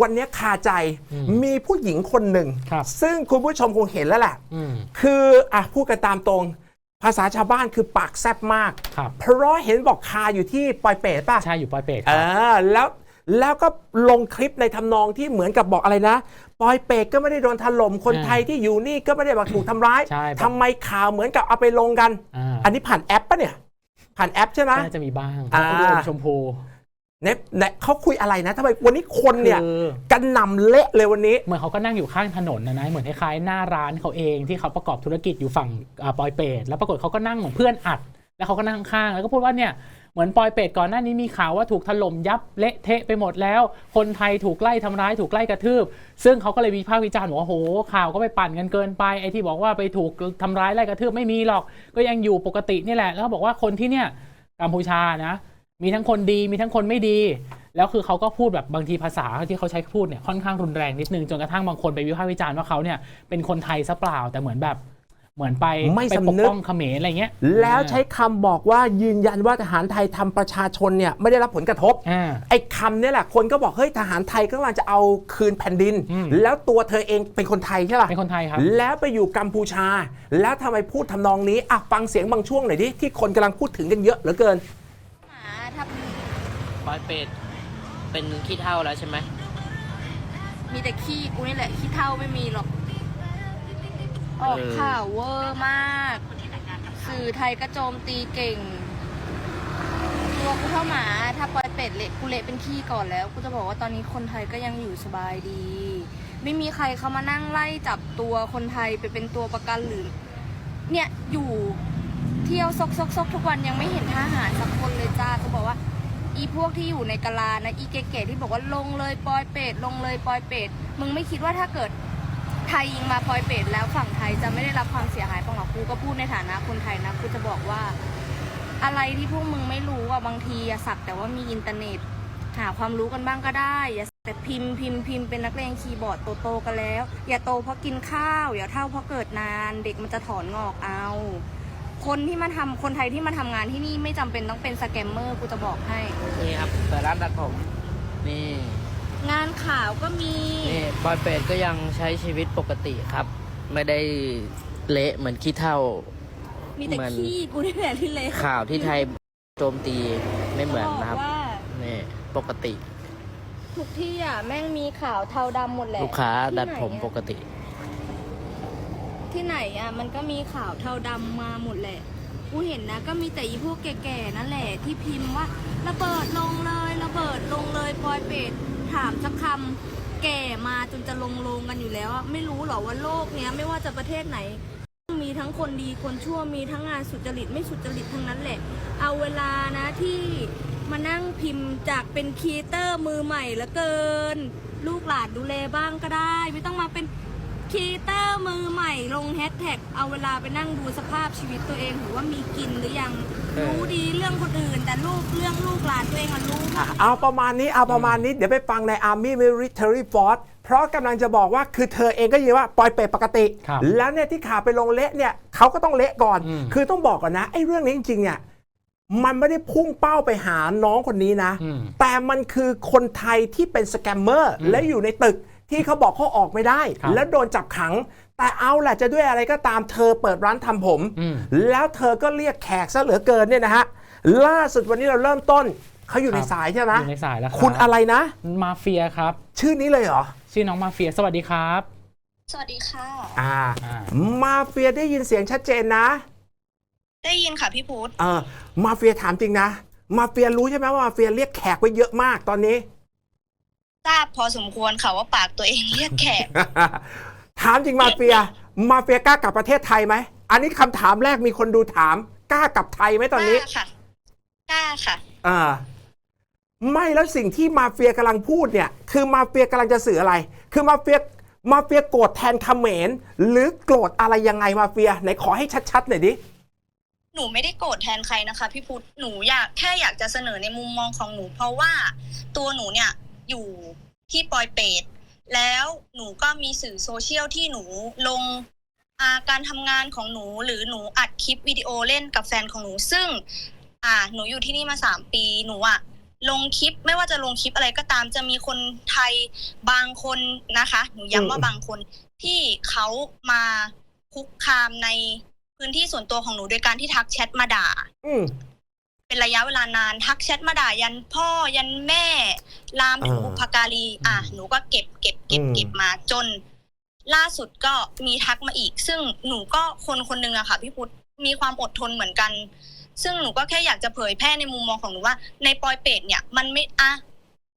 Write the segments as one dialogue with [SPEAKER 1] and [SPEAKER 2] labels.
[SPEAKER 1] วันนี้คาใจ
[SPEAKER 2] อืม
[SPEAKER 1] มีผู้หญิงคนหนึ่ง
[SPEAKER 2] ครับ
[SPEAKER 1] ซึ่งคุณผู้ชมคงเห็นแล้วแหละ
[SPEAKER 2] อืม
[SPEAKER 1] คืออะพูดกันตามตรง ภาษาชาวบ้านคือปากแซบมาก
[SPEAKER 2] ครับ
[SPEAKER 1] เพราะเห็นบอกคาอยู่ที่ปอยเปตป่ะ
[SPEAKER 2] ใช่ อยู่ปอยเป็ดค
[SPEAKER 1] เอ
[SPEAKER 2] รับ
[SPEAKER 1] อแล้วแล้วก็ลงคลิปในทำนองที่เหมือนกับบอกอะไรนะปอยเปตก็ไม่ได้โดนถล่มคน
[SPEAKER 2] อ่า
[SPEAKER 1] ไทยที่อยู่นี่ก็ไม่ได้บอกถูกทำร้าย
[SPEAKER 2] ใช่
[SPEAKER 1] ทำไมข่าวเหมือนกับเอาไปลงกัน
[SPEAKER 2] อ่า
[SPEAKER 1] อันนี้ผ่านแอปปะเนี่ย ผ่านแอปใช่ไหม
[SPEAKER 2] น่าจะมีบ้าง
[SPEAKER 1] อ่า
[SPEAKER 2] เขาดูชมพู
[SPEAKER 1] เนี่ยเนี่ยเขาคุยอะไรนะทำไมวันนี้คนเนี่ย
[SPEAKER 2] คือ
[SPEAKER 1] กันหนำเละเลยวันนี้
[SPEAKER 2] เหมือนเขาก็นั่งอยู่ข้างถนนนะนะ เหมือนคล้ายๆหน้าร้านเขาเองที่เขาประกอบธุรกิจอยู่ฝั่งอ่าปอยเป็ดแล้วปรากฏเขาก็นั่งเหมือนเพื่อนอัด แล้วเขาก็นั่งข้างๆแล้วก็พูดว่าเนี่ยเหมือนปอยเป็ดก่อนหน้านี้มีข่าวว่าถูกถล่มยับเละเทะไปหมดแล้ว คนไทยถูกไล่ทำร้ายถูกไล่กระทืบ ซึ่งเขาก็เลยวิพากษ์วิจารณ์บอกว่าโหข่าวก็ไปปั่นกันเกินไปไอ้ที่บอกว่าไปถูกทำร้ายไล่กระทืบไม่มีหรอก ก็ยังอยู่ปกตินี่แหละแล้วเขาบอกว่าคนที่เนี่ยกัมพูชานะ มีทั้งคนดีมีทั้งคนไม่ดี แล้วคือเขาก็พูดแบบบางทีภาษาที่เขาใช้พูดเนี่ยค่อนข้างรุนแรงนิดนึงจนกระทั่งบางคนไปวิพากษ์วิจารณ์ว่าเขาเนี่ยเป็นคนไทยซะเปล่าแต่เหมือนแบบเหมือนไป
[SPEAKER 1] ไม่
[SPEAKER 2] ไป
[SPEAKER 1] สำนึ
[SPEAKER 2] ป
[SPEAKER 1] ก
[SPEAKER 2] กป้องเขมรอะไรเงี้ย
[SPEAKER 1] แล้วใช้คำบอกว่ายืนยันว่าทหารไทยทำประชาชนเนี่ยไม่ได้รับผลกระทบ
[SPEAKER 2] อ่า
[SPEAKER 1] ไอ้คำเนี่ยแหละคนก็บอกเฮ้ยทหารไทยก็กำลังจะเอาคืนแผ่นดิน
[SPEAKER 2] อืม
[SPEAKER 1] แล้วตัวเธอเองเป็นคนไทยใช่ป่ะ
[SPEAKER 2] เป็นคนไทยครับ
[SPEAKER 1] แล้วไปอยู่กัมพูชา แล้วทำไมพูดทำนองนี้อะฟังเสียงบางช่วงหน่อยดิที่คนกำลังพูดถึงกันเยอะเหลือเกิน
[SPEAKER 3] หมาถ้า
[SPEAKER 4] ปอยเป็ดเป็นขี้เท่าแล้วใช่ไหม
[SPEAKER 3] มีแต่ขี้กูนี่แหละขี้เท่าไม่มีหรอกออกข่าวเวอร์มาก สื่อไทยก็โจมตีเก่งตัวกูเท่าหมา ถ้าปล่อยเป็ดเละกูเละเป็นขี้ก่อนแล้ว กูจะบอกว่าตอนนี้คนไทยก็ยังอยู่สบายดี ไม่มีใครเขามานั่งไล่จับตัวคนไทยไปเป็นตัวประกันหรือ เนี่ยอยู่ เที่ยวซกซกซกทุกวันยังไม่เห็นทหารสักคนเลยจ้าจะบอกว่า อีพวกที่อยู่ในกะลานะอีเก๋ๆที่บอกว่าลงเลยปอยเป็ดลงเลยปอยเป็ดมึงไม่คิดว่าถ้าเกิดไทยยิงมาปอยเป็ดแล้วฝั่งไทยจะไม่ได้รับความเสียหายบ้างหรอกูก็พูดในฐานะคนไทยนะกูจะบอกว่า อะไรที่พวกมึงไม่รู้อะบางทีอสักแต่ว่ามีอินเทอร์เน็ต หาความรู้กันบ้างก็ได้อย่าแต่พิมพ์พิมพ์พิมพ์เป็นนักเลงคีย์บอร์ดโตๆกันแล้ว อย่าโตเพราะกินข้าว อย่าเท่าเพราะเกิดนาน เด็กมันจะถอนงอกเอา คนที่มาทำคนไทยที่มาทำงานที่นี่ไม่จำเป็นต้องเป็นสแกมเมอร์กูจะบอกให้
[SPEAKER 4] นี่ครับเปิดร้านตัดผม นี่
[SPEAKER 3] งานข่าวก็มี
[SPEAKER 4] นี่ปอยเป็ดก็ยังใช้ชีวิตปกติครับ ไม่ได้เละเหมือนขี้เท่า
[SPEAKER 3] มีแต่
[SPEAKER 4] เหมือน
[SPEAKER 3] ขี้กูนี่แหละที่เละ
[SPEAKER 4] ข่าวที่ไทยโจมตีไม่เหมือน
[SPEAKER 3] บ
[SPEAKER 4] นะครับ
[SPEAKER 3] กว่า
[SPEAKER 4] นี่ปกติ
[SPEAKER 3] ทุกที่อะแม่งมีข่าวเทาดำหมดแหละ
[SPEAKER 4] ลูกค้าดัดผม
[SPEAKER 3] ที่ไหนอะ
[SPEAKER 4] ปกติ
[SPEAKER 3] ที่ไหนอะมันก็มีข่าวเทาดำมาหมดแหละ กูเห็นนะ ก็มีแต่อีพวกแก่ๆนั่นแหละที่พิมพ์ว่า ระเบิดลงเลยระเบิดลงเลยปอยเป็ดถามสักคำแก่มาจนจะลงลงกันอยู่แล้วอะไม่รู้หรอว่าโลกเนี้ยไม่ว่าจะประเทศไหน มีทั้งคนดีคนชั่วมีทั้งงานสุจริตไม่สุจริตทั้งนั้นแหละ เอาเวลานะที่มานั่งพิมพ์จากเป็นครีเอเตอร์มือใหม่ละเกิน ลูกหลานดูแลบ้างก็ได้ ไม่ต้องมาเป็น ครีเอเตอร์มือใหม่ลงแฮชแท็กเอาเวลาไปนั่งดูสภาพชีวิตตัวเองหรือว่ามีกินหรือยัง
[SPEAKER 4] เออ
[SPEAKER 3] รู้ดีเรื่องคนอื่น แต่ลูกเรื่องลูกหลานตัวเองอะรู้หมด
[SPEAKER 1] เอาประมาณนี้เอาประมาณนี้ เดี๋ยวไปฟังใน Army Military Force เพราะกำลังจะบอกว่าคือเธอเองก็ยืนว่าปล่อยเป็ดปกติ
[SPEAKER 2] ครับ
[SPEAKER 1] แล้วเนี่ยที่ข่าวไปลงเละเนี่ยเขาก็ต้องเละก่อน
[SPEAKER 2] อืม
[SPEAKER 1] คือต้องบอกก่อนนะไอ้เรื่องนี้จริงๆเนี่ยมันไม่ได้พุ่งเป้าไปหาน้องคนนี้นะ
[SPEAKER 2] อืม
[SPEAKER 1] แต่มันคือคนไทยที่เป็นสแกมเมอร์
[SPEAKER 2] อืม
[SPEAKER 1] และอยู่ในตึก ที่เขาบอกเขาออกไม่ได้
[SPEAKER 2] ครับ
[SPEAKER 1] แล้วโดนจับขัง แต่เอาแหละจะด้วยอะไรก็ตามเธอเปิดร้านทำผม
[SPEAKER 2] อืม
[SPEAKER 1] แล้วเธอก็เรียกแขกซะเหลือเกินเนี่ยนะฮะล่าสุดวันนี้เราเริ่มต้นเขาอยู่ใน
[SPEAKER 2] ครับ
[SPEAKER 1] สายใช่ไหม
[SPEAKER 2] อยู่ในสายแล้วครับ
[SPEAKER 1] คุณอะไรนะ
[SPEAKER 2] มาเฟียครับ
[SPEAKER 1] ชื่อนี้เลยเหรอ
[SPEAKER 2] ชื่อน้องมาเฟียสวัสดีครับ
[SPEAKER 3] สวัสดีค่ะ
[SPEAKER 1] อ่า
[SPEAKER 2] อ่า
[SPEAKER 1] มาเฟียได้ยินเสียงชัดเจนนะ
[SPEAKER 3] ได้ยินค่ะพี่พุธ
[SPEAKER 1] เออมาเฟียถามจริงนะ มาเฟียรู้ใช่ไหมว่ามาเฟียเรียกแขกไว้เยอะมากตอนนี้
[SPEAKER 3] ทราบพอสมควรค่ะว่าปากตัวเองเรียกแขก
[SPEAKER 1] ถามจริงมาเฟีย มาเฟียกล้ากลับประเทศไทยไหม อันนี้คำถามแรกมีคนดูถาม กล้ากลับไทยไหมตอนนี้
[SPEAKER 3] กล้าค่ะกล้าค่ะ
[SPEAKER 1] อ่า ไม่แล้วสิ่งที่มาเฟียกำลังพูดเนี่ย คือมาเฟียกำลังจะสื่ออะไร คือมาเฟียมาเฟียโกรธแทนเขมรหรือโกรธอะไรยังไงมาเฟียไหนขอให้ชัดๆหน่อยดิ
[SPEAKER 5] หนูไม่ได้โกรธแทนใครนะคะ พี่พุทธหนูอยากแค่อยากจะเสนอในมุมมองของหนู เพราะว่าตัวหนูเนี่ย อยู่ที่ปอยเปตแล้วหนูก็มีสื่อโซเชียลที่หนูลงการทำงานของหนูหรือหนูอัดคลิปวิดีโอเล่นกับแฟนของหนูซึ่ง อ่า หนูอยู่ที่นี่มาสามปีหนูอะลงคลิปไม่ว่าจะลงคลิปอะไรก็ตามจะมีคนไทยบางคนนะคะ หนูย้ำว่าบางคนที่เขามาคุกคามในพื้นที่ส่วนตัวของหนูโดยการที่ทักแชทมาด่า
[SPEAKER 1] อื
[SPEAKER 5] เป็นระยะเวลานานทักแชทมาด่ายันพ่อยันแม่ ลามถึง
[SPEAKER 1] อ่า
[SPEAKER 5] บุพการีอะหนูก็เก็บเก็บเก็บ
[SPEAKER 1] อืม
[SPEAKER 5] เก็บมาจน ล่าสุดก็มีทักมาอีก ซึ่งหนูก็คนคนหนึ่งอะค่ะพี่พุทธมีความอดทนเหมือนกัน ซึ่งหนูก็แค่อยากจะเผยแพร่ในมุมมองของหนูว่า ในปอยเป็ดเนี่ย มันไม่อะ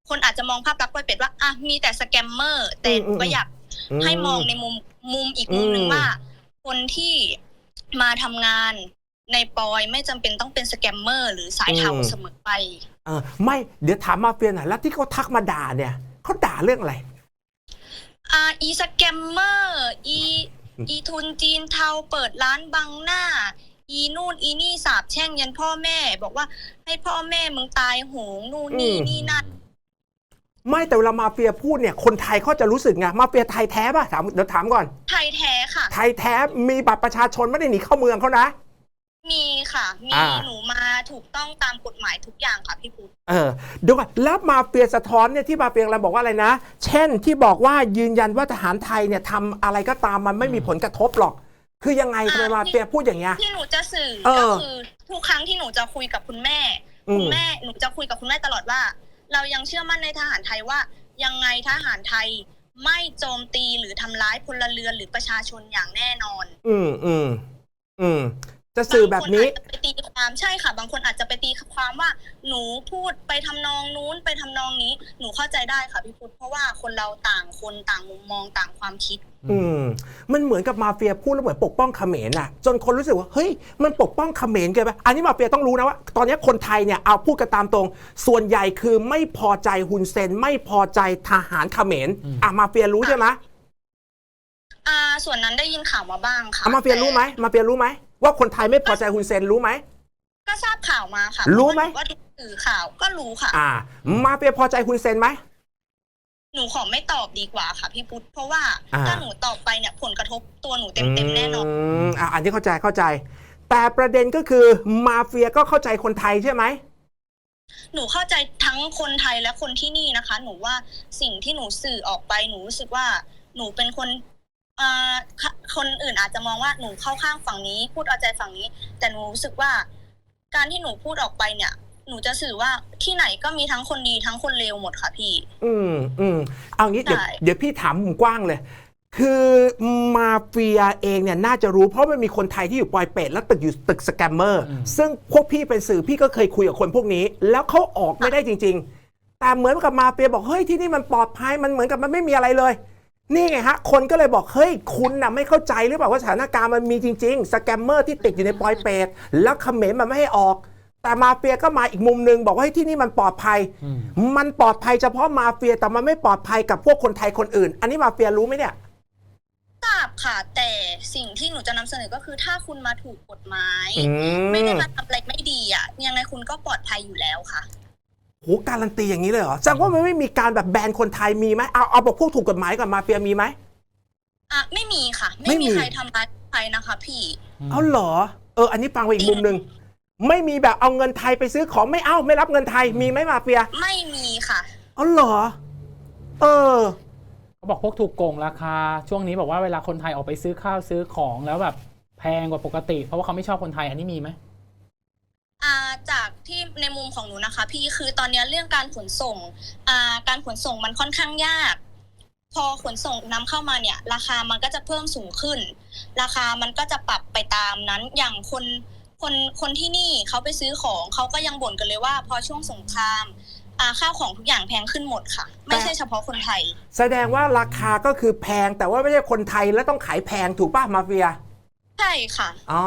[SPEAKER 5] คนอาจจะมองภาพลักษณ์ปอยเป็ดว่าอะมีแต่สแกมเมอร์แต่หนูก็อยากให้มองในมุมมุมอีกมุมหนึ่ง
[SPEAKER 1] อืม
[SPEAKER 5] ว่า คนที่มาทำงาน ในปอยไม่จำเป็นต้องเป็นสแกมเมอร์หรือสายเทาเสมอไป
[SPEAKER 1] เออไม่เดี๋ยวถามมาเฟียหน่อยแล้วที่เขาทักมาด่าเนี่ยเขาด่าเรื่องอะไร
[SPEAKER 5] อ่าอีสแกมเมอร์อีอีทุนจีนเทาเปิดร้านบังหน้า อีนู่นอีนี่สาบแช่งยันพ่อแม่ บอกว่าให้พ่อแม่มึงตายโหงนู่นนี่
[SPEAKER 1] อืม
[SPEAKER 5] นี่นั่น
[SPEAKER 1] ไม่แต่เวลามาเฟียพูดเนี่ยคนไทยเขาจะรู้สึกไงมาเฟียไทยแท้ป่ะถามเดี๋ยวถามก่อน
[SPEAKER 5] ไทยแท้ค่ะ
[SPEAKER 1] ไทยแท้มีบัตรประชาชนไม่ได้หนีเข้าเมืองเขานะ
[SPEAKER 5] มีค่ะ มี
[SPEAKER 1] อ่า
[SPEAKER 5] หนูมาถูกต้องตามกฎหมายทุกอย่างค่ะพี่พุทธ
[SPEAKER 1] เออเดี๋ยวก่อนแล้วมาเฟียสะท้อนเนี่ยที่มาเฟียอะไรบอกว่าอะไรนะ เช่นที่บอกว่ายืนยันว่าทหารไทยเนี่ยทำอะไรก็ตามมันไม่มีผลกระทบหรอก คือยังไงทำไมมาเฟียพูดอย่างเงี้ย
[SPEAKER 5] ที่หนูจะสื่อ
[SPEAKER 1] เอ
[SPEAKER 5] ก็
[SPEAKER 1] อ
[SPEAKER 5] คือทุกครั้งที่หนูจะคุยกับคุณแม่
[SPEAKER 1] อืม
[SPEAKER 5] คุณแม่หนูจะคุยกับคุณแม่ตลอดว่า เรายังเชื่อมั่นในทหารไทยว่า ยังไงทหารไทยไม่โจมตีหรือทำร้ายพลเรือนหรือประชาชนอย่างแน่นอน
[SPEAKER 1] อืมอืมอืม จะสื่อแบบนี้า
[SPEAKER 5] งคนอาจจะไปตีความใช่ค่ะ บางคนอาจจะไปตีความว่า หนูพูดไปทำนองนู้นไปทำนองนี้ หนูเข้าใจได้ค่ะพี่พุทธเพราะว่าคนเราต่างคนต่างมุมมองต่างความคิด
[SPEAKER 1] อืม มันเหมือนกับมาเฟียพูดแล้วเหมือนปกป้องเขมรน่ะ จนคนรู้สึกว่าเฮ้ยมันปกป้องเขมรเกินไปอันนี้มาเฟียต้องรู้นะว่า ตอนนี้คนไทยเนี่ยเอาพูดกันตามตรง ส่วนใหญ่คือไม่พอใจฮุนเซน ไม่พอใจทหารเขมรอะมาเฟียรู้ใช่ไหม
[SPEAKER 5] อ่า ส่วนนั้นได้ยินข่าวมาบ้างค่ะ
[SPEAKER 1] อะมาเฟียรู้ไหมมาเฟียรู้ไหม ว่าคนไทยไม่พอใจฮุนเซนรู้ไหม
[SPEAKER 5] ก็ทราบข่าวมาค่ะ
[SPEAKER 1] รู้ไหม
[SPEAKER 5] เพาะว่านูก็ดูสื่อข่าวก็รู้ค่ะ
[SPEAKER 1] อ่า มาเฟียพอใจฮุนเซนไหม
[SPEAKER 5] หนูขอไม่ตอบดีกว่าค่ะพี่พุทธเพราะว่า
[SPEAKER 1] อ่า
[SPEAKER 5] ถ้าหนูตอบไปเนี่ยผลกระทบตัวหนูเต็มๆแน่นอน
[SPEAKER 1] มอะอันนี้เข้าใจเข้าใจ แต่ประเด็นก็คือมาเฟียก็เข้าใจคนไทยใช่ไหม
[SPEAKER 5] หนูเข้าใจทั้งคนไทยและคนที่นี่นะคะ หนูว่าสิ่งที่หนูสื่อออกไปหนูรู้สึกว่าหนูเป็นคนอ่า ค่ะคนอื่นอาจจะมองว่าหนูเข้าข้างฝั่งนี้ พูดเอาใจฝั่งนี้ แต่หนูรู้สึกว่า การที่หนูพูดออกไปเนี่ย หนูจะสื่อว่าที่ไหนก็มีทั้งคนดีทั้งคนเลวหมดค่ะพี่
[SPEAKER 1] อืมอืมเอางี้เดี๋ยว
[SPEAKER 5] ใช่
[SPEAKER 1] เดี๋ยวพี่ถามมุมกว้างเลย คือมาเฟียเองเนี่ยน่าจะรู้เพราะมันมีคนไทยที่อยู่ปอยเป็ดแล้วตึกอยู่ตึกสแกมเมอร์
[SPEAKER 2] อืม
[SPEAKER 1] ซึ่งพวกพี่เป็นสื่อพี่ก็เคยคุยกับคนพวกนี้ แล้วเขาออกไม่ได้จริง ๆ แต่เหมือนกับมาเฟียบอกเฮ้ยที่นี่มันปลอดภัยมันเหมือนกับมันไม่มีอะไรเลย นี่ไงฮะ คนก็เลยบอก เฮ้ย คุณน่ะไม่เข้าใจหรือเปล่าว่าสถานการณ์มันมีจริงๆ สแกมเมอร์ที่ติดอยู่ในปอยเป็ดแล้วเขมรมันไม่ให้ออก แต่มาเฟียก็มาอีกมุมหนึงบอกว่าเฮ้ยที่นี่มันปลอดภัย
[SPEAKER 2] อืม
[SPEAKER 1] มันปลอดภัยเฉพาะมาเฟียแต่มันไม่ปลอดภัยกับพวกคนไทยคนอื่น อันนี้มาเฟียรู้ไหมเนี่ย
[SPEAKER 5] ทราบค่ะ แต่สิ่งที่หนูจะนำเสนอก็คือ ถ้าคุณมาถูกกฎหมาย
[SPEAKER 1] อื
[SPEAKER 5] ไม่ได้มาทำอะไรไม่ดีอะยังไงคุณก็ปลอดภัยอยู่แล้วค่ะ
[SPEAKER 1] โหการันตีอย่างนี้เลยเหรอแสดงว่ามันไม่มีการแบบแบนคนไทยมีไหมเอาเอาบอกพวกถูกกฎหมายก่อนมาเฟียมีไหม
[SPEAKER 5] อะไม่มีค่ะ
[SPEAKER 1] ไม่
[SPEAKER 5] ไม่
[SPEAKER 1] มี
[SPEAKER 5] มีใครทำร้ายใครนะคะ พี่
[SPEAKER 1] เอาเหรอเอออันนี้ฟังไปอีกมุมหนึ่งไม่มีแบบเอาเงินไทยไปซื้อของไม่เอาไม่รับเงินไทยมีไหมมาเฟีย
[SPEAKER 5] ไม่มีค่ะ
[SPEAKER 1] เอาเหรอ เออ
[SPEAKER 2] เขาบอกพวกถูกโกงราคา ช่วงนี้บอกว่าเวลาคนไทยออกไปซื้อข้าวซื้อของแล้วแบบแพงกว่าปกติ เพราะว่าเขาไม่ชอบคนไทยอันนี้มีไหม
[SPEAKER 5] อ่าจากที่ในมุมของหนูนะคะ พี่คือตอนนี้เรื่องการขนส่งอ่าการขนส่งมันค่อนข้างยาก พอขนส่งนำเข้ามาเนี่ย ราคามันก็จะเพิ่มสูงขึ้น ราคามันก็จะปรับไปตามนั้นอย่างคนคนคนที่นี่เขาไปซื้อของเขาก็ยังบ่นกันเลยว่า พอช่วงสงครามข้าวของทุกอย่างแพงขึ้นหมดค่ะ ไม่ใช่เฉพาะคนไทย
[SPEAKER 1] แสดงว่าราคาก็คือแพงแต่ว่าไม่ใช่คนไทยแล้วต้องขายแพงถูกป่ะมาเฟีย
[SPEAKER 5] ใช่ค่ะ
[SPEAKER 1] อ๋อ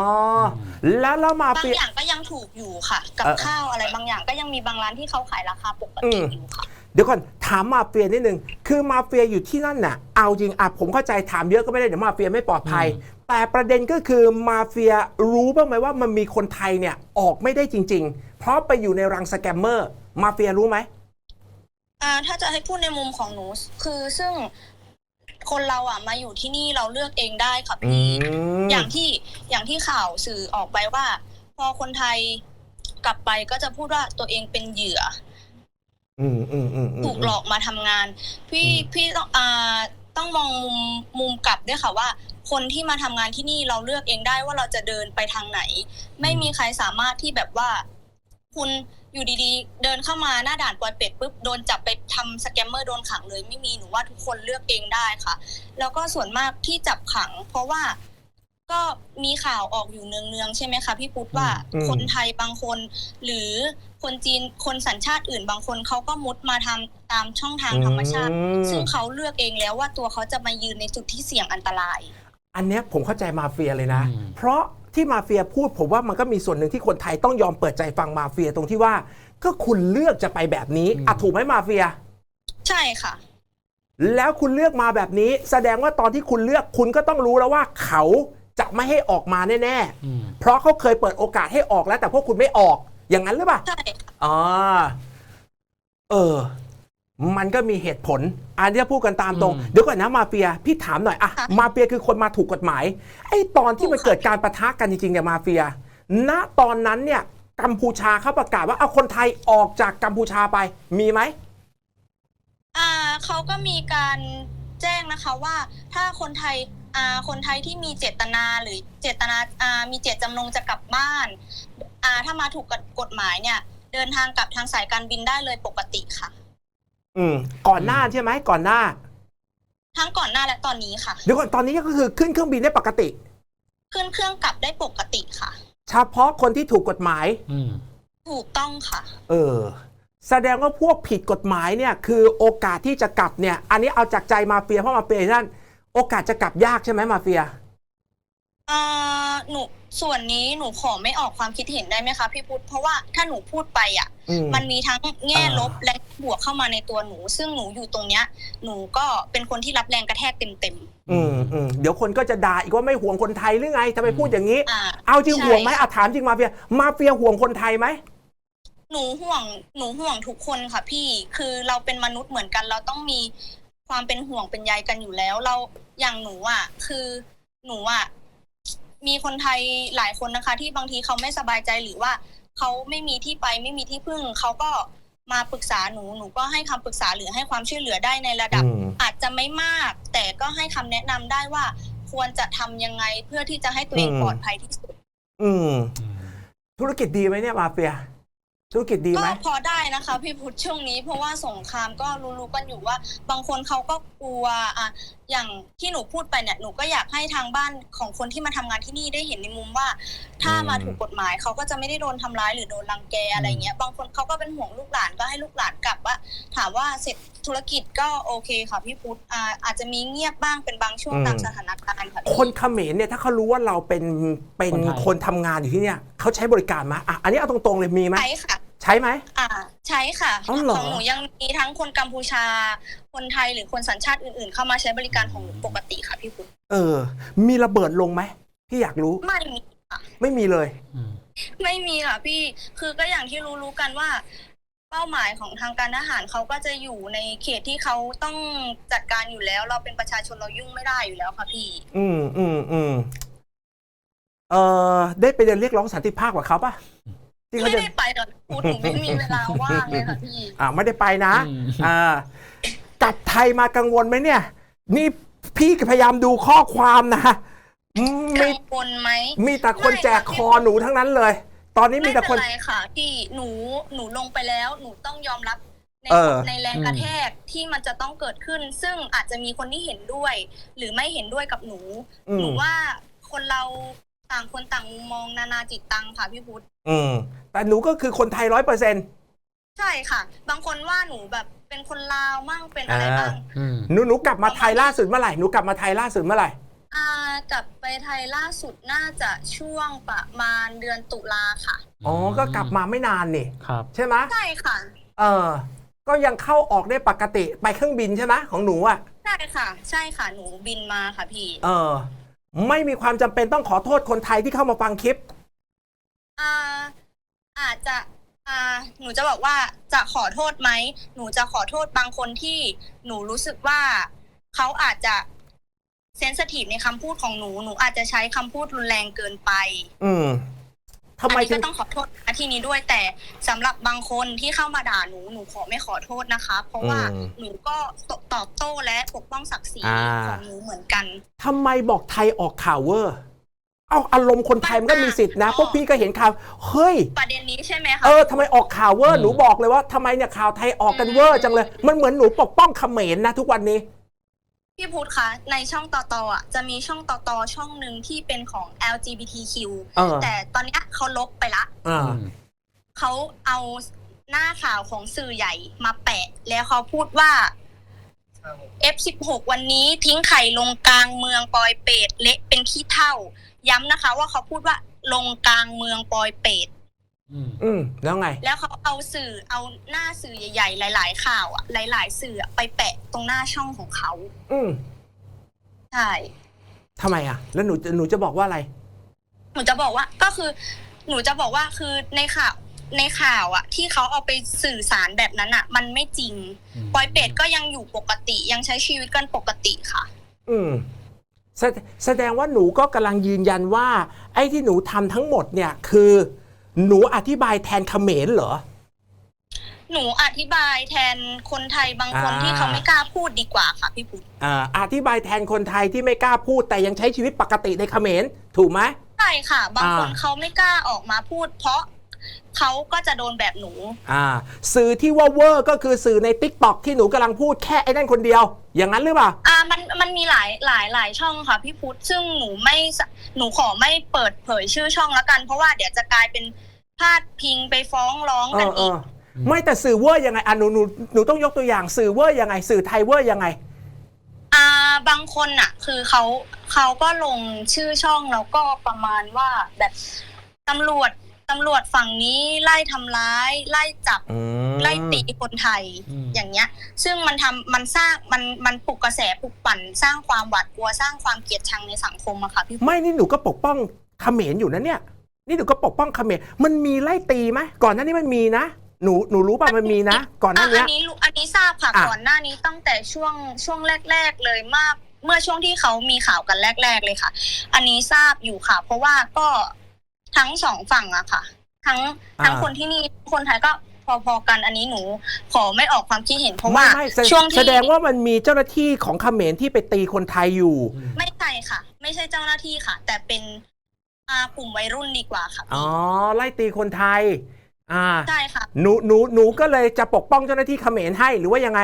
[SPEAKER 1] แล้วแล้วมา
[SPEAKER 5] บาง
[SPEAKER 1] เฟีย
[SPEAKER 5] อย่างก็ยังถูกอยู่ค่ะ กับ
[SPEAKER 1] เออ
[SPEAKER 5] ข้าวอะไรบางอย่างก็ยังมีบางร้านที่เขาขายราคาปก
[SPEAKER 1] อื
[SPEAKER 5] ติ
[SPEAKER 1] ม
[SPEAKER 5] อยู่ค่ะ
[SPEAKER 1] เดี๋ยวก่อนถามมาเฟียนิดนึงคือมาเฟียอยู่ที่นั่นน่ะเอาจริงอะผมเข้าใจถามเยอะก็ไม่ได้เดี๋ยวมาเฟียไม่ปลอดภัย
[SPEAKER 2] อืม
[SPEAKER 1] แต่ประเด็นก็คือมาเฟียรู้บ้างไหมว่ามันมีคนไทยเนี่ยออกไม่ได้จริง ๆ เพราะไปอยู่ในรังสแกมเมอร์ มาเฟียรู้ไหม
[SPEAKER 5] อ่าถ้าจะให้พูดในมุมของหนู คือซึ่ง คนเราอะมาอยู่ที่นี่เราเลือกเองได้ค่ะ
[SPEAKER 1] อื
[SPEAKER 5] พี่
[SPEAKER 1] ม
[SPEAKER 5] อย่างที่อย่างที่ข่าวสื่อออกไปว่า พอคนไทยกลับไปก็จะพูดว่าตัวเองเป็นเหยื่อ
[SPEAKER 1] อืมอืมอืมอืม
[SPEAKER 5] ถูกหลอกมาทำงาน พี่พี่ต้องอ่าต้องมองมุมมุมกลับด้วยค่ะว่า คนที่มาทำงานที่นี่เราเลือกเองได้ว่าเราจะเดินไปทางไหน ไม่มีใครสามารถที่แบบว่า คุณ อยู่ดีๆ เดินเข้ามาหน้าด่านปอยเป็ดปุ๊บโดนจับไปทำสแกมเมอร์โดนขังเลยไม่มีหนูว่าทุกคนเลือกเองได้ค่ะ แล้วก็ส่วนมากที่จับขัง เพราะว่าก็มีข่าวออกอยู่เนืองๆใช่ไหมคะพี่พุทธว่า
[SPEAKER 1] อืม
[SPEAKER 5] คนไทยบางคน หรือคนจีนคนสัญชาติอื่นบางคนเขาก็มุดมาทำตามช่องทางธรรมชาติ
[SPEAKER 1] อืม
[SPEAKER 5] ซึ่งเขาเลือกเองแล้วว่าตัวเขาจะมายืนในจุดที่เสี่ยงอันตราย
[SPEAKER 1] อันเนี้ยผมเข้าใจมาเฟียเลยนะ
[SPEAKER 2] อืม
[SPEAKER 1] เพราะ ที่มาเฟียพูดผมว่ามันก็มีส่วนหนึ่งที่คนไทยต้องยอมเปิดใจฟังมาเฟียตรงที่ว่า ก็คุณเลือกจะไปแบบนี้อะถูกไหมมาเฟีย
[SPEAKER 5] ใช่ค่ะ
[SPEAKER 1] แล้วคุณเลือกมาแบบนี้ แสดงว่าตอนที่คุณเลือกคุณก็ต้องรู้แล้วว่าเขาจะไม่ให้ออกมาแน่
[SPEAKER 2] อืม
[SPEAKER 1] ๆเพราะเขาเคยเปิดโอกาสให้ออกแล้วแต่พวกคุณไม่ออก อย่างนั้นหรือเปล่า
[SPEAKER 5] ใช่ค่ะ
[SPEAKER 1] อ๋อเออ มันก็มีเหตุผล อันนี้พูดกันตามตรง
[SPEAKER 2] อืม
[SPEAKER 1] เดี๋ยวก่อนนะมาเฟีย พี่ถามหน่อยอะมาเฟียคือคนมาถูกกฎหมาย ไอ้ตอนที่มันเกิดการประทะกันจริงๆเนี่ยมาเฟีย ณ ตอนนั้นเนี่ยกัมพูชาเขาประกาศว่าเอาคนไทยออกจากกัมพูชาไป มีไหม
[SPEAKER 5] อ่าเขาก็มีการแจ้งนะคะว่าถ้าคนไทยอ่าคนไทยที่มีเจตนาหรือเจตนาอ่ามีเจตจำนงจะกลับบ้านอ่าถ้ามาถูกกฎหมายเนี่ย เดินทางกลับทางสายการบินได้เลยปกติค่ะ
[SPEAKER 1] อืมก่อนหน้าใช่ไหมก่อนหน้า
[SPEAKER 5] ทั้งก่อนหน้าและตอนนี้ค่ะ
[SPEAKER 1] เดี๋ยวก่อนตอนนี้ก็คือขึ้นเครื่องบินได้ปกติ
[SPEAKER 5] ขึ้นเครื่องกลับได้ปกติค่ะ
[SPEAKER 1] เฉพาะคนที่ถูกกฎหมาย
[SPEAKER 2] อืม
[SPEAKER 5] ถูกต้องค่ะ
[SPEAKER 1] เออ แสดงว่าพวกผิดกฎหมายเนี่ย คือโอกาสที่จะกลับเนี่ย อันนี้เอาจากใจมาเฟียเพราะมาเฟียนั่นโอกาสจะกลับยากใช่ไหมมาเฟีย
[SPEAKER 5] เอ่อหนูส่วนนี้หนูขอไม่ออกความคิดเห็นได้ไหมคะพี่พุทธเพราะว่าถ้าหนูพูดไปอะ
[SPEAKER 1] อืม
[SPEAKER 5] มันมีทั้งแง่
[SPEAKER 1] อ่า
[SPEAKER 5] ลบและบวกเข้ามาในตัวหนู ซึ่งหนูอยู่ตรงเนี้ย หนูก็เป็นคนที่รับแรงกระแทกเต็ม
[SPEAKER 1] อืมอืมเดี๋ยวคนก็จะด่าอีกว่าไม่ห่วงคนไทยหรือไงทำไมพูดอย่างนี้
[SPEAKER 5] ๆอ่า
[SPEAKER 1] เอาจริง
[SPEAKER 5] ใช่
[SPEAKER 1] ห่วงไหมอะถามจริงมาเฟีย มาเฟียห่วงคนไทยไหม
[SPEAKER 5] หนูห่วงหนูห่วงทุกคนค่ะ พี่คือเราเป็นมนุษย์เหมือนกัน เราต้องมีความเป็นห่วงเป็นใยกันอยู่แล้ว เราอย่างหนูอะ คือหนูอะ มีคนไทยหลายคนนะคะ ที่บางทีเขาไม่สบายใจหรือว่าเขาไม่มีที่ไปไม่มีที่พึ่งเขาก็มาปรึกษาหนูหนูก็ให้คำปรึกษาหรือให้ความช่วยเหลือได้ในระดับ
[SPEAKER 1] อืม
[SPEAKER 5] อาจจะไม่มาก แต่ก็ให้คำแนะนำได้ว่าควรจะทำยังไงเพื่อที่จะให้ตัวเอง
[SPEAKER 1] อืม
[SPEAKER 5] ปลอดภัยที่สุด
[SPEAKER 1] อืม ธุรกิจดีไหมเนี่ยมาเฟีย ธุรกิจดี
[SPEAKER 5] ก็
[SPEAKER 1] ไหม
[SPEAKER 5] พอได้นะคะพี่พุทธช่วงนี้ เพราะว่าสงครามก็รู้ๆกันอยู่ว่า บางคนเขาก็กลัวอะอย่างที่หนูพูดไปเนี่ยหนูก็อยากให้ทางบ้านของคนที่มาทำงานที่นี่ได้เห็นในมุมว่า ถ้า
[SPEAKER 1] อืม
[SPEAKER 5] มาถูกกฎหมายเขาก็จะไม่ได้โดนทำร้ายหรือโดนรังแกอะไรเงี้ยบางคนเขาก็เป็นห่วงลูกหลานก็ให้ลูกหลานกลับว่า ถามว่าเสร็จธุรกิจก็โอเคค่ะพี่พุทธอ่าอาจจะมีเงียบบ้างเป็นบางช่วงตามสถานการณ์ค่ะ
[SPEAKER 1] คนเขมรเนี่ยถ้าเขารู้ว่าเราเป็นเป็น
[SPEAKER 2] คนไทย
[SPEAKER 1] คนทำงานอยู่ที่เนี่ยเขาใช้บริการไหมอะอันนี้เอาตรงๆเลยมีไหม
[SPEAKER 5] ใช้ค่ะ
[SPEAKER 1] ใช้ไหม
[SPEAKER 5] อ่าใช้ค่ะ
[SPEAKER 1] อ๋อเหรอ
[SPEAKER 5] ของหนูยังมีทั้งคนกัมพูชา คนไทยหรือคนสัญชาติอื่นๆ เข้ามาใช้บริการของหนูปกติค่ะพี่พุทธ
[SPEAKER 1] เออ มีระเบิดลงไหมพี่อยากรู้
[SPEAKER 5] ไม่มีค่ะ
[SPEAKER 1] ไม่มีเลย
[SPEAKER 2] อืม
[SPEAKER 5] ไม่มีค่ะพี่คือก็อย่างที่รู้ๆกันว่า เป้าหมายของทางการทหารเขาก็จะอยู่ในเขตที่เขาต้องจัดการอยู่แล้ว เราเป็นประชาชนเรายุ่งไม่ได้อยู่แล้วค่ะพี่
[SPEAKER 1] อืมอืมอืมเออได้ไปเดินเรียกร้องสันติภาพกับเขาปะ ที่เขา
[SPEAKER 5] ไม่
[SPEAKER 1] จะ
[SPEAKER 5] ได้ไปหรอกพูดหนูไม่มีเวลาว่างเลยค่ะพี่
[SPEAKER 1] อ่าไม่ได้ไปนะ
[SPEAKER 2] อืม
[SPEAKER 1] อ่ากลับไทยมากังวลไหมเนี่ย นี่พี่พยายามดูข้อความนะอืม
[SPEAKER 5] กั
[SPEAKER 1] มี
[SPEAKER 5] งวลไหม
[SPEAKER 1] มีแต่คนแจกคอหนูทั้งนั้นเลย ตอนนี้มี
[SPEAKER 5] ไม่
[SPEAKER 1] แต่
[SPEAKER 5] เป็
[SPEAKER 1] คน
[SPEAKER 5] น ไรค่ะพี่หนูหนูลงไปแล้ว หนูต้องยอมรับใน
[SPEAKER 1] เออ
[SPEAKER 5] ในแรงกระแทกที่มันจะต้องเกิดขึ้น ซึ่งอาจจะมีคนที่เห็นด้วย หรือไม่เห็นด้วยกับหนู
[SPEAKER 1] อื
[SPEAKER 5] หนู
[SPEAKER 1] ม
[SPEAKER 5] ว่าคนเราต่างคนต่างมุมมองนานาจิตตังค่ะพี่พุทธ
[SPEAKER 1] อืม แต่หนูก็คือคนไทยร้อยเปอร์เซ็นต์
[SPEAKER 5] ใช่ค่ะ บางคนว่าหนูแบบเป็นคนลาวมั่งเป็นอะไรบ้าง
[SPEAKER 2] อืม
[SPEAKER 1] หนูหนูกลับมาไทยล่าสุดเมื่อไหร่หนูกลับมาไทยล่าสุดเมื่อไหร่
[SPEAKER 5] อ่ากลับไปไทยล่าสุดน่าจะช่วงประมาณเดือนตุลาค่ะ
[SPEAKER 1] อ๋อก็กลับมาไม่นานนี่
[SPEAKER 2] ครับ
[SPEAKER 1] ใช่ไหม
[SPEAKER 5] ใช่ค่ะ
[SPEAKER 1] เออ ก็ยังเข้าออกได้ปกติไปเครื่องบินใช่ไหมของหนูอะ
[SPEAKER 5] ใช่ค่ะ ใช่ค่ะหนูบินมาค่ะพี่
[SPEAKER 1] เออ ไม่มีความจำเป็นต้องขอโทษคนไทยที่เข้ามาฟังคลิป
[SPEAKER 5] อ่า อาจจะอ่าหนูจะบอกว่าจะขอโทษไหมหนูจะขอโทษบางคนที่หนูรู้สึกว่าเขาอาจจะเซนสทีฟในคำพูดของหนูหนูอาจจะใช้คำพูดรุนแรงเกินไป
[SPEAKER 1] อืมทำไม
[SPEAKER 5] อันนี้
[SPEAKER 1] ถึ
[SPEAKER 5] ก็
[SPEAKER 1] ง
[SPEAKER 5] ต้องขอโทษณที่นี้ด้วยแต่สำหรับบางคนที่เข้ามาด่าหนูหนูขอไม่ขอโทษนะคะ เพราะว่า
[SPEAKER 1] อืม
[SPEAKER 5] หนูก็ตอบโต้และปกป้องศักดิ์ศรี
[SPEAKER 1] อ่า
[SPEAKER 5] ของหนูเหมือนกัน
[SPEAKER 1] ทำไมบอกไทยออกข่าวเวอร์ เอาอารมณ์คนไทยมันก็มีสิทธินะ
[SPEAKER 5] อ๋อ
[SPEAKER 1] พวกพี่ก็เห็นข่าวเฮ้ย
[SPEAKER 5] ประเด็นนี้ใช่ไหมคะ
[SPEAKER 1] เออทำไมออกข่าวเวอร์
[SPEAKER 2] อืม
[SPEAKER 1] หนูบอกเลยว่าทำไมเนี่ยข่าวไทยออกกันเวอร์จังเลย มันเหมือนหนูปกป้องเขมรนะทุกวันนี้
[SPEAKER 5] พี่พุทธคะ ในช่องต่อต่ออะจะมีช่องต่อต่อช่องหนึ่งที่เป็นของ LGBTQ
[SPEAKER 1] เออ
[SPEAKER 5] แต่ตอนเนี้ยเขาลบไปละ
[SPEAKER 1] อ่า
[SPEAKER 5] เขาเอาหน้าข่าวของสื่อใหญ่มาแปะ แล้วเขาพูดว่า F16 วันนี้ทิ้งไข่ลงกลางเมืองปอยเปตเละเป็นขี้เท่า ย้ำนะคะ ว่าเขาพูดว่าลงกลางเมืองปอยเปต
[SPEAKER 2] อืม
[SPEAKER 1] อืมแล้วไง
[SPEAKER 5] แล้วเขาเอาสื่อเอาหน้าสื่อใหญ่ ๆ หลาย ๆ ข่าวอะหลาย ๆ สื่ออะไปแปะตรงหน้าช่องของเขา
[SPEAKER 1] อืม
[SPEAKER 5] ใช่
[SPEAKER 1] ทำไมอะ แล้วหนูหนูจะบอกว่าอะไร
[SPEAKER 5] หนูจะบอกว่าก็คือ หนูจะบอกว่าคือในข่าวในข่าวอะที่เขาเอาไปสื่อสารแบบนั้นอะมันไม่จริง
[SPEAKER 2] อืม
[SPEAKER 5] ปอยเป็ดก็ยังอยู่ปกติยังใช้ชีวิตกันปกติค่ะ
[SPEAKER 1] อืม แสแสดงว่าหนูก็กำลังยืนยันว่า ไอ้ที่หนูทำทั้งหมดเนี่ยคือหนูอธิบายแทนเขมรเหรอ
[SPEAKER 5] หนูอธิบายแทนคนไทยบางคน
[SPEAKER 1] อ่า
[SPEAKER 5] ที่เขาไม่กล้าพูดดีกว่าค่ะพี่พุทธ
[SPEAKER 1] อ่าอธิบายแทนคนไทยที่ไม่กล้าพูดแต่ยังใช้ชีวิตปกติในเขมรถูกไหม
[SPEAKER 5] ใช่ค่ะ บางคน
[SPEAKER 1] อ่า
[SPEAKER 5] เขาไม่กล้าออกมาพูด เพราะ เขาก็จะโดนแบบหนู
[SPEAKER 1] อ่า สื่อที่ว่าเวอร์ก็คือสื่อใน t ิ k t o k ที่หนูกำลังพูดแค่ไอ้นั่นคนเดียว อย่างนั้นหรือเปล่า
[SPEAKER 5] อ่ามันมันมีหลายหลายหลายช่องค่ะพี่พุทธซึ่งหนูไม่สะหนูขอไม่เปิดเผยชื่อช่องแล้วกัน เพราะว่าเดี๋ยวจะกลายเป็นพาดพิงไปฟ้องร้อง
[SPEAKER 1] เอ
[SPEAKER 5] กัน
[SPEAKER 1] อเอ
[SPEAKER 5] อีก
[SPEAKER 1] อไม่แต่สื่อเวอร์ยังไงอะหนูหนูหนูต้องยกตัวอย่างสื่อเวอร์ยังไง สื่อไทยเวอร์ยังไง
[SPEAKER 5] อ่าบางคนน่ะ คือเขาเขาก็ลงชื่อช่องแล้วก็ประมาณว่าแบบตำรวจ ตำรวจฝั่งนี้ไล่ทำร้าย ไล่จับ
[SPEAKER 1] อืม
[SPEAKER 5] ไล่ตีคนไทย
[SPEAKER 2] อืม
[SPEAKER 5] อย่างเงี้ย ซึ่งมันทำมันสร้างมันมันปลุกกระแสปลุกปั่น สร้างความหวาดกลัวสร้างความเกลียดชังในสังคมอะค่ะพี่
[SPEAKER 1] ไม่นี่หนูก็ปกป้องเขมรอยู่นะเนี่ย นี่หนูก็ปกป้องเขมรมันมีไล่ตีไหมก่อนหน้านี้มันมีนะ หนูหนูรู้ป่ะมันมีนะ ก่อนหน้า
[SPEAKER 5] อะ
[SPEAKER 1] เนี้
[SPEAKER 5] อั
[SPEAKER 1] ย
[SPEAKER 5] นนี้รู้อันนี้ทราบค่ะ
[SPEAKER 1] อะ
[SPEAKER 5] ก่อนหน้านี้ตั้งแต่ช่วงช่วงแรก ๆ เลยมาก เมื่อช่วงที่เขามีข่าวกันแรก ๆ เลยค่ะ อันนี้ทราบอยู่ค่ะ เพราะว่าก็ ทั้งสองฝั่งอะค่ะ ทั้งทั้งคนที่นี่คนไทยก็พอๆกันอันนี้หนู ขอไม่ออกความคิดเห็นเพราะว่า
[SPEAKER 1] ไม่ไม่แส
[SPEAKER 5] ช่วงที่
[SPEAKER 1] แสดงว่ามันมีเจ้าหน้าที่ของเขมรที่ไปตีคนไทยอยู่
[SPEAKER 5] ไม่ใช่ค่ะ ไม่ใช่เจ้าหน้าที่ค่ะ แต่เป็นอ่ากลุ่มวัยรุ่นดีกว่าค่ะ
[SPEAKER 1] อ๋อ ไล่ตีคนไทย อ่า
[SPEAKER 5] ใช่ค่ะ
[SPEAKER 1] หนูหนูหนูก็เลยจะปกป้องเจ้าหน้าที่เขมรให้หรือว่ายังไง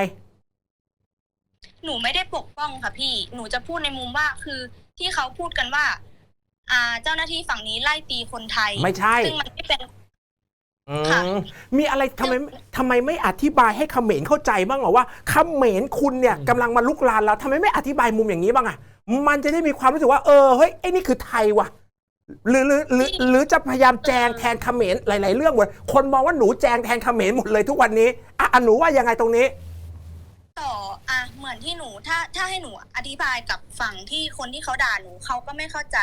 [SPEAKER 5] หนูไม่ได้ปกป้องค่ะพี่ หนูจะพูดในมุมว่าคือที่เขาพูดกันว่า อ่า เจ้าหน้าที่ฝั่งนี้ไล่ตีคนไทย
[SPEAKER 1] ไม่ใช่
[SPEAKER 5] ซึ่งมันไม่เป็น
[SPEAKER 1] อื
[SPEAKER 5] ค่ะ
[SPEAKER 1] มมีอะไรทำไมทำไมไม่อธิบายให้เขมรเข้าใจบ้างเหรอว่าเขมรคุณเนี่ย
[SPEAKER 2] อืม
[SPEAKER 1] กำลังมาลุกลานเราทำไมไม่อธิบายมุมอย่างนี้บ้างอะมันจะได้มีความรู้สึกว่าเออเฮ้ยไอ้นี่คือไทยว่ะหรือหรือหรือหรือจะพยายามแจงแทนเขมรหลาย ๆ เรื่องหมดคนมองว่าหนูแจงแทนเขมรหมดเลยทุกวันนี้อะอะหนูว่ายังไงตรงนี้
[SPEAKER 5] ต่ออะเหมือนที่หนูถ้าถ้าให้หนูอธิบายกับฝั่งที่คนที่เขาด่าหนูเขาก็ไม่เข้าใจ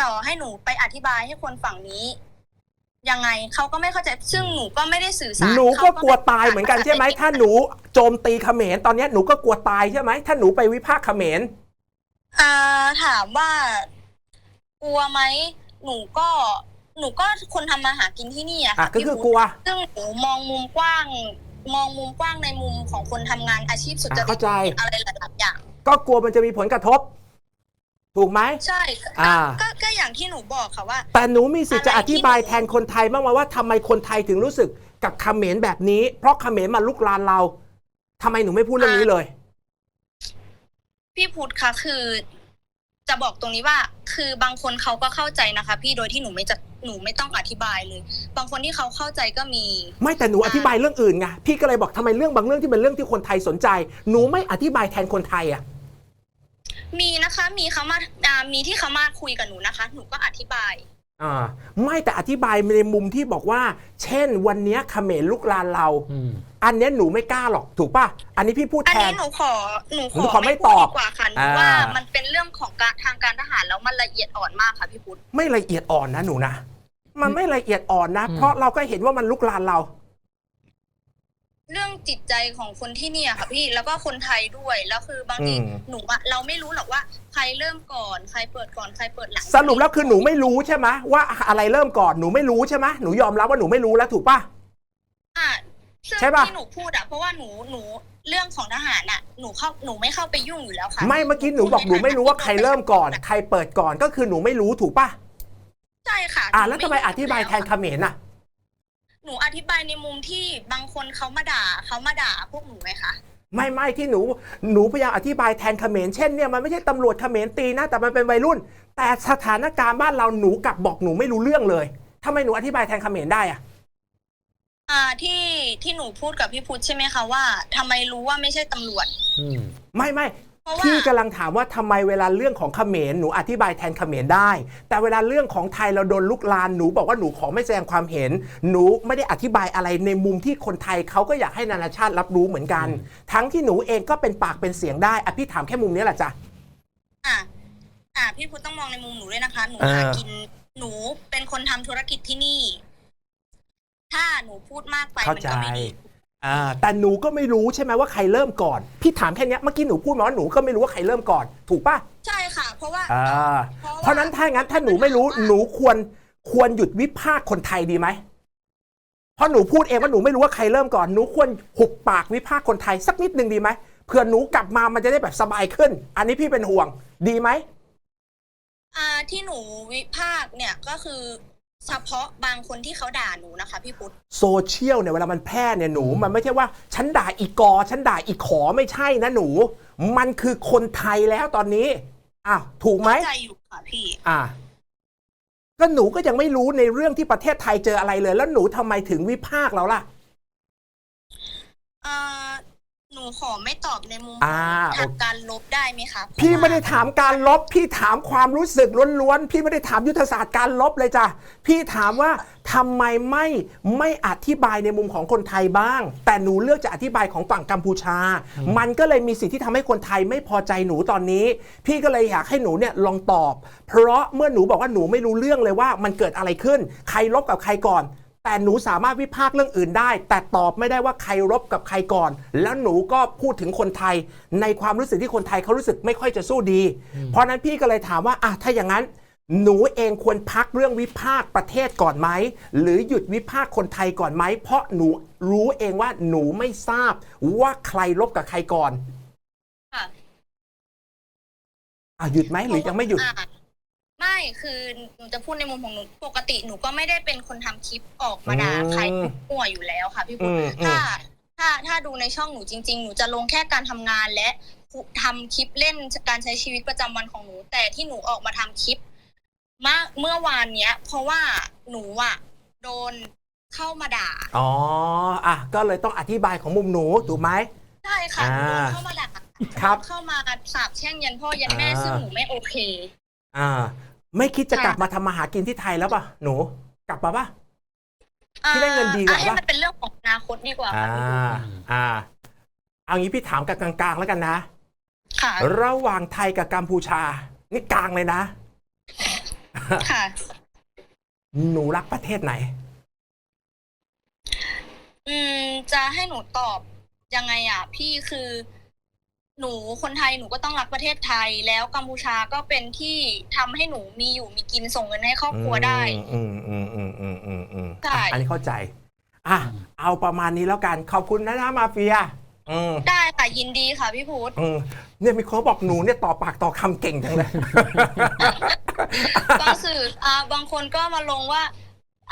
[SPEAKER 5] ต่อให้หนูไปอธิบายให้คนฝั่งนี้ ยังไงเขาก็ไม่เข้าใจซึ่งหนูก็ไม่ได้สื่อสาร
[SPEAKER 1] หนูก็
[SPEAKER 5] เขา
[SPEAKER 1] กลัวตายเหมือนกันใช่ไหมถ้าหนูโจมตีเขมรตอนเนี้ยหนูก็กลัวตายใช่ไหมถ้าหนูไปวิพากษ์เขมร
[SPEAKER 5] อ่าถามว่ากลัวไหมหนูก็หนูก็คนทำมาหากินที่นี่อะ
[SPEAKER 1] อะ
[SPEAKER 5] ค่ะ
[SPEAKER 1] ก็
[SPEAKER 5] พี่
[SPEAKER 1] คือ
[SPEAKER 5] พุทธ
[SPEAKER 1] กลัว
[SPEAKER 5] ซึ่งหนูมองมุมกว้าง มองมุมกว้างในมุมของคนทำงานอาชีพสุจ
[SPEAKER 1] อะ
[SPEAKER 5] ริ
[SPEAKER 1] เข้า
[SPEAKER 5] ต
[SPEAKER 1] ใจ
[SPEAKER 5] อะไรหลายๆอย่าง
[SPEAKER 1] ก็กลัวมันจะมีผลกระทบ ถูกไหม
[SPEAKER 5] ใช่ก็
[SPEAKER 1] อ่า
[SPEAKER 5] ก็ก็อย่างที่หนูบอกค่ะว่า
[SPEAKER 1] แต่หนูมีสิทธิ์จะ
[SPEAKER 5] อะไร
[SPEAKER 1] อ
[SPEAKER 5] ที่
[SPEAKER 1] ธิบาย
[SPEAKER 5] หนู
[SPEAKER 1] แทนคนไทยบ้างไหมว่าทำไมคนไทยถึงรู้สึกกับเขมรแบบนี้ เพราะเขมรมาลุกลานเราทำไมหนูไม่พูดเรื่องนี้เลย
[SPEAKER 5] พี่พุทธคะคือ จะบอกตรงนี้ว่า คือบางคนเขาก็เข้าใจนะคะ พี่โดยที่หนูไม่จะหนูไม่ต้องอธิบายเลย บางคนที่เขาเข้าใจก็มี
[SPEAKER 1] ไม่แต่หนูอธิบายเรื่องอื่นไงพี่ก็เลยบอกทำไมเรื่องบางเรื่องที่เป็นเรื่องที่คนไทยสนใจ หนูไม่อธิบายแทนคนไทยอะ
[SPEAKER 5] มีนะคะมีเขามาอ่ามีที่เขามาคุยกับหนูนะคะ หนูก็อธิบาย
[SPEAKER 1] อ่าไม่แต่อธิบายในมุมที่บอกว่า เช่น วันเนี้ยเขมรลุกลานเรา
[SPEAKER 2] อืม
[SPEAKER 1] อันเนี้ยหนูไม่กล้าหรอกถูกป่ะ อันนี้พี่พูด
[SPEAKER 5] อัน
[SPEAKER 1] แท
[SPEAKER 5] นี้
[SPEAKER 1] น
[SPEAKER 5] หนูขอหนู
[SPEAKER 1] หนู
[SPEAKER 5] ข
[SPEAKER 1] ข
[SPEAKER 5] อ
[SPEAKER 1] อไม่
[SPEAKER 5] ไม่พูด
[SPEAKER 1] ตอบ
[SPEAKER 5] ดีกว่าค่ะหนู
[SPEAKER 1] อ่า
[SPEAKER 5] ว่ามันเป็นเรื่องของการทางการทหารแล้วมันละเอียดอ่อนมากค่ะพี่พุทธ
[SPEAKER 1] ไม่ละเอียดอ่อนนะหนูนะ มันไม่ละเอียดอ่อนนะ
[SPEAKER 2] อืม
[SPEAKER 1] เพราะเราก็เห็นว่ามันลุกลานเรา
[SPEAKER 5] เรื่องจิตใจของคนที่เนี่ยค่ะพี่แล้วก็คนไทยด้วยแล้วคือบางที
[SPEAKER 1] อืม
[SPEAKER 5] หนูอะเราไม่รู้หรอกว่าใครเริ่มก่อนใครเปิดก่อนใครเปิดหลัง
[SPEAKER 1] สรุปแล้วคือหนูไม่รู้ใช่ไหมว่าอะไรเริ่มก่อนหนูไม่รู้ใช่ไหมหนูยอมรับว่าหนูไม่รู้แล้วถูกปะ
[SPEAKER 5] อะซึ่ง
[SPEAKER 1] ใช่ปะ
[SPEAKER 5] ที่หนูพูดอะเพราะว่าหนูหนูเรื่องของทหารอะหนูเข้าหนูไม่เข้าไปยุ่งอยู่แล้วค่ะ
[SPEAKER 1] ไม่เมื่อกี้หนูบอกหนูไม่รู้ว่าใครเริ่มก่อน ใครเปิดก่อนก็คือหนูไม่รู้ถูกปะ
[SPEAKER 5] ใช่ค่ะ
[SPEAKER 1] อะ
[SPEAKER 5] หนู
[SPEAKER 1] แล้วทำไมอธิบายแทนเขมรน่ะ
[SPEAKER 5] หนูอธิบายในมุมที่บางคนเขามาด่าเขามาด่าพวกหนูไงคะ
[SPEAKER 1] ไม่ไม่ที่หนูหนูพยายามอธิบายแทนเขมรเช่นเนี่ยมันไม่ใช่ตำรวจเขมรตีนะแต่มันเป็นวัยรุ่น แต่สถานการณ์บ้านเราหนูกลับบอกหนูไม่รู้เรื่องเลยทำไมหนูอธิบายแทนเขมรได้อะ
[SPEAKER 5] อ่าที่ที่หนูพูดกับพี่พุทธใช่ไหมคะว่าทำไมรู้ว่าไม่ใช่ตำรวจ
[SPEAKER 2] อืม
[SPEAKER 1] ไม่ไม่
[SPEAKER 5] เพราะว่า
[SPEAKER 1] พี่กำลังถามว่าทำไมเวลาเรื่องของเขมรหนูอธิบายแทนเขมรได้ แต่เวลาเรื่องของไทยเราโดนลุกลานหนูบอกว่าหนูขอไม่แสดงความเห็น หนูไม่ได้อธิบายอะไรในมุมที่คนไทยเขาก็อยากให้นานาชาติรับรู้เหมือนกัน ทั้งที่หนูเองก็เป็นปากเป็นเสียงได้อะพี่ถามแค่มุมนี้แหละจ้ะ
[SPEAKER 5] อ่าอ่าพี่พุทธต้องมองในมุมหนูด้วยนะคะ หนู
[SPEAKER 1] เออ
[SPEAKER 5] หากินหนูเป็นคนทำธุรกิจที่นี่ ถ้าหนูพูดมากไป
[SPEAKER 1] เข้า
[SPEAKER 5] มัน
[SPEAKER 1] ใจ
[SPEAKER 5] ก็ไม่ดี
[SPEAKER 1] อ่าแต่หนูก็ไม่รู้ใช่ไหมว่าใครเริ่มก่อน พี่ถามแค่เนี้ยเมื่อกี้หนูพูดมาว่าหนูก็ไม่รู้ว่าใครเริ่มก่อน ถูกปะ
[SPEAKER 5] ใช่ค่ะ เพราะว่า
[SPEAKER 1] อ่า
[SPEAKER 5] เพราะว่า
[SPEAKER 1] เพราะนั้นถ้างั้นถ้าหนูไม่รู้หนูควรควรหยุดวิพากษ์คนไทยดีไหมเพราะหนูพูดเองว่าหนูไม่รู้ว่าใครเริ่มก่อนหนูควรหุบปากวิพากษ์คนไทยสักนิดหนึ่งดีไหมเผื่อหนูกลับมามันจะได้แบบสบายขึ้น อันนี้พี่เป็นห่วง ดีไหม
[SPEAKER 5] อ่าที่หนูวิพากษ์เนี่ยก็คือ เฉพาะบางคนที่เขาด่าหนูนะคะพี่พุทธ
[SPEAKER 1] โซเชียลเนี่ยเวลามันแพร่เนี่ยหนูมันไม่ใช่ว่าฉันด่าอีกอฉันด่าอีกขอไม่ใช่นะหนู มันคือคนไทยแล้วตอนนี้อ้าวถูกไหม
[SPEAKER 5] เข้าใจอยู่ค่ะพี่
[SPEAKER 1] อ่าก็หนูก็ยังไม่รู้ในเรื่องที่ประเทศไทยเจออะไรเลย แล้วหนูทำไมถึงวิพากษ์เราล่ะ
[SPEAKER 5] อ่า หนูขอไม่ตอบในมุม
[SPEAKER 1] อ่า
[SPEAKER 5] ทางการลบได้ไหมคะ
[SPEAKER 1] พี่
[SPEAKER 5] เพราะว่า
[SPEAKER 1] ไม่ได้ถามการลบ พี่ถามความรู้สึกล้วนๆ พี่ไม่ได้ถามยุทธศาสตร์การลบเลยจ้ะ พี่ถามว่าทำไมไม่ไม่อธิบายในมุมของคนไทยบ้าง แต่หนูเลือกจะอธิบายของฝั่งกัมพูชา มันก็เลยมีสิ่งที่ทำให้คนไทยไม่พอใจหนูตอนนี้ พี่ก็เลยอยากให้หนูเนี่ยลองตอบ เพราะเมื่อหนูบอกว่าหนูไม่รู้เรื่องเลยว่ามันเกิดอะไรขึ้น ใครลบกับใครก่อน แต่หนูสามารถวิพากษ์เรื่องอื่นได้ แต่ตอบไม่ได้ว่าใครรบกับใครก่อน แล้วหนูก็พูดถึงคนไทย ในความรู้สึกที่คนไทยเขารู้สึกไม่ค่อยจะสู้ดี เพราะฉะนั้นพี่ก็เลยถามว่าอะถ้าอย่างนั้นหนูเองควรพักเรื่องวิพากษ์ประเทศก่อนไหม หรือหยุดวิพากษ์คนไทยก่อนไหม เพราะหนูรู้เองว่าหนูไม่ทราบว่าใครรบกับใครก่อน
[SPEAKER 5] ค่ะ
[SPEAKER 1] อะหยุดไหมหรือยังไม่หยุด
[SPEAKER 5] อ่า ไม่คือหนูจะพูดในมุมของหนูปกติหนูก็ไม่ได้เป็นคนทำคลิปออกมาด่า
[SPEAKER 1] อืม
[SPEAKER 5] ใครมั่วอยู่แล้วค่ะ พี่พุ
[SPEAKER 1] อื
[SPEAKER 5] ทธ
[SPEAKER 1] มอืม
[SPEAKER 5] ถ้า ถ้าถ้าดูในช่องหนูจริง ๆ หนูจะลงแค่การทำงานและทำคลิปเล่นการใช้ชีวิตประจำวันของหนู แต่ที่หนูออกมาทำคลิปมากเมื่อวานเนี้ย เพราะว่าหนูอะโดนเข้ามาด่า
[SPEAKER 1] อ๋ออะก็เลยต้องอธิบายของมุมหนูถูกไหม
[SPEAKER 5] ใช่ค่ะ
[SPEAKER 1] อ่า
[SPEAKER 5] โดนเข้ามาด่า
[SPEAKER 1] ครับ
[SPEAKER 5] เข้ามาสาบแช่งยันพ่อยันแม่
[SPEAKER 1] อ่า
[SPEAKER 5] ซึ่งหนูไม่โอเค
[SPEAKER 1] อ่า ไม่คิดจะ
[SPEAKER 5] ค่ะ
[SPEAKER 1] กลับมาทำมาหากินที่ไทยแล้วป่ะ หนู กลับมาป่ะ
[SPEAKER 5] อ่า
[SPEAKER 1] ที่ได้เงินดีกว่า
[SPEAKER 5] อะให้
[SPEAKER 1] ปะ
[SPEAKER 5] มันเป็นเรื่องของอนาคตดีกว่า
[SPEAKER 1] อ่า
[SPEAKER 5] ค่ะพี่พุทธ
[SPEAKER 1] อ่า เอางี้พี่ถามกันกลางๆแล้วกันนะ
[SPEAKER 5] ค่ะ
[SPEAKER 1] ระหว่างไทยกับกัมพูชา นี่กลางเลยนะ
[SPEAKER 5] ค่ะ
[SPEAKER 1] หนูรักประเทศไหน
[SPEAKER 5] อืมจะให้หนูตอบยังไงอะ พี่คือ หนูคนไทยหนูก็ต้องรักประเทศไทย แล้วกัมพูชาก็เป็นที่ทำให้หนูมีอยู่มีกินส่งเงินให้ครอบครัวได้
[SPEAKER 1] อืมอืมอืมอืมอืมอืม
[SPEAKER 5] ใช่
[SPEAKER 1] อะอันนี้เข้าใจ อะ เอาประมาณนี้แล้วกัน ขอบคุณนะนะมาเฟียอืม
[SPEAKER 5] ได้ค่ะยินดีค่ะพี่พุทธ
[SPEAKER 1] อืมเนี่ยมีคนบอกหนูเนี่ยต่อปากต่อคำเก่งจังเลย
[SPEAKER 5] บางสื่ออ่าบางคนก็มาลงว่า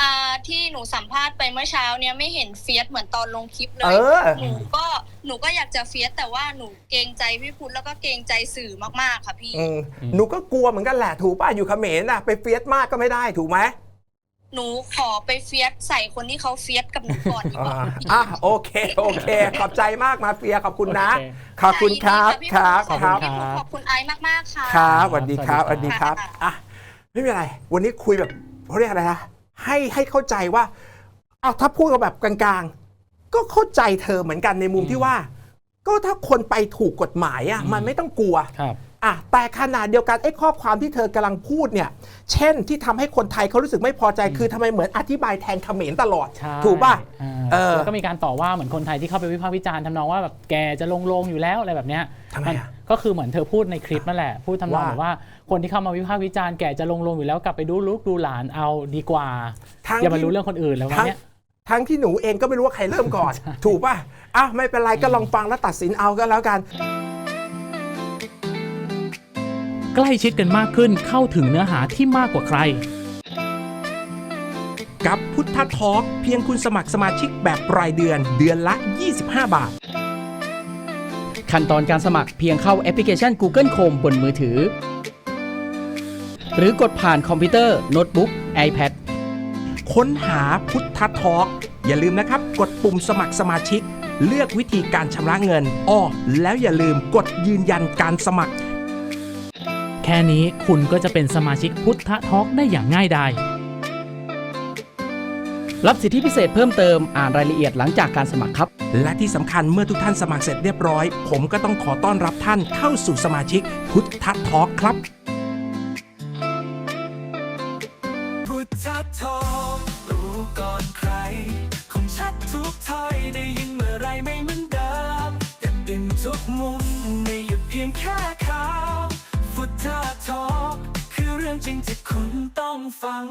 [SPEAKER 5] อ่าที่หนูสัมภาษณ์ไปเมื่อเช้าเนี่ยไม่เห็นเฟียสเหมือนตอนลงคลิปเล
[SPEAKER 1] เอยอ
[SPEAKER 5] หนูก็หนูก็อยากจะเฟียสแต่ว่าหนูเกรงใจพี่พุทธแล้วก็เกรงใจสื่อมากๆค่ะพี่
[SPEAKER 1] อืมหนูก็กลัวเหมือนกันแหละถูกป่ะอยู่เขมรน่ะไปเฟียสมากก็ไม่ได้ถูกไหม
[SPEAKER 5] หนูขอไปเฟียสใส่คนที่เขาเฟียสกับหนูก่อนดีก
[SPEAKER 1] อ่า
[SPEAKER 5] ว่า
[SPEAKER 1] อะโอเคโอเค ขอบใจมากมาเฟียขอบคุณนะ
[SPEAKER 2] โอเค
[SPEAKER 1] ขอบคุณครับ
[SPEAKER 5] ยินดี
[SPEAKER 1] ค
[SPEAKER 5] ค่ะ
[SPEAKER 1] รับ
[SPEAKER 5] พี่
[SPEAKER 1] ค
[SPEAKER 5] พุทธ
[SPEAKER 1] รับ
[SPEAKER 5] ขอบคุณไอซ์มากๆค่ะ
[SPEAKER 1] ครับสวัสดีครับส
[SPEAKER 2] สวั
[SPEAKER 1] วัส
[SPEAKER 2] สดี
[SPEAKER 1] ดีค
[SPEAKER 2] ครั
[SPEAKER 1] รับบอะ ไม่เป็นไร วันนี้คุยแบบเขาเรียกอะไรนะ ให้ให้เข้าใจว่าเอาถ้าพูดกันแบบกลางๆ ก็เข้าใจเธอเหมือนกันในมุมที่ว่า ก็ถ้าคนไปถูกกฎหมายอะ
[SPEAKER 2] อืม
[SPEAKER 1] มันไม่ต้องกลัว
[SPEAKER 2] ครับ
[SPEAKER 1] อะแต่ขนาดเดียวกันไอ้ข้อความที่เธอกำลังพูดเนี่ย เช่นที่ทำให้คนไทยเขารู้สึกไม่พอใจ คือทำไมเหมือนอธิบายแทนเขมรตลอด
[SPEAKER 2] ใช่
[SPEAKER 1] ถูกป่ะ
[SPEAKER 2] อ่า
[SPEAKER 1] เออ
[SPEAKER 2] แล้วก็มีการต่อว่าเหมือนคนไทยที่เข้าไปวิพากษ์วิจารณ์ทำนองว่าแบบแกจะลงลงอยู่แล้วอะไรแบบเนี้ย
[SPEAKER 1] ทำไม
[SPEAKER 2] มัน
[SPEAKER 1] อะ
[SPEAKER 2] ก็คือเหมือนเธอพูดในคลิปนั่นแหละ พูดทำนอง
[SPEAKER 1] ว่า
[SPEAKER 2] แบบว่า คนที่เข้ามาวิพากษ์วิจารณ์แกจะลงลงอยู่แล้วกลับไปดูลูกดูหลานเอาดีกว่า
[SPEAKER 1] ทั้ง
[SPEAKER 2] อย่ามา
[SPEAKER 1] ที่
[SPEAKER 2] รู้เรื่องคนอื่นแล้ววัน
[SPEAKER 1] ทั้ง
[SPEAKER 2] เนี้ย
[SPEAKER 1] ทั้งที่หนูเองก็ไม่รู้ว่าใครเริ่มก่อน ถูกป่ะอะไม่เป็นไรก็ลองฟังแล้วตัดสินเอาก็แล้วกัน
[SPEAKER 2] ใกล้ชิดกันมากขึ้นเข้าถึงเนื้อหาที่มากกว่าใคร
[SPEAKER 1] กับพุทธทอล์กเพียงคุณสมัครสมาชิกแบบรายเดือนเดือนละ 25 บาท
[SPEAKER 6] ขั้นตอนการสมัครเพียงเข้าแอปพลิเคชัน Google Chrome บนมือถือ หรือกดผ่านคอมพิวเตอร์ โน้ตบุ๊ก iPad
[SPEAKER 1] ค้นหาพุทธทอล์กอย่าลืมนะครับ กดปุ่มสมัครสมาชิก เลือกวิธีการชำระเงินอ้อแล้วอย่าลืมกดยืนยันการสมัคร
[SPEAKER 2] แค่นี้คุณก็จะเป็นสมาชิกพุทธทอล์กได้อย่างง่ายดาย
[SPEAKER 6] รับสิทธิพิเศษเพิ่มเติมอ่านรายละเอียดหลังจากการสมัครครับ
[SPEAKER 1] และที่สำคัญเมื่อทุกท่านสมัครเสร็จเรียบร้อย ผมก็ต้องขอต้อนรับท่านเข้าสู่สมาชิก พุทธทอล์กครับ
[SPEAKER 7] พุทธทองรู้ก่อนใคร คงชัดทุกถ้อยได้ยินเมื่อไรไม่เหมือนเดิมแต่ดึงทุกมุมไม่หยุดเพียงแค่ข่าวพุทธทองคือเรื่องจริงที่คุณต้องฟัง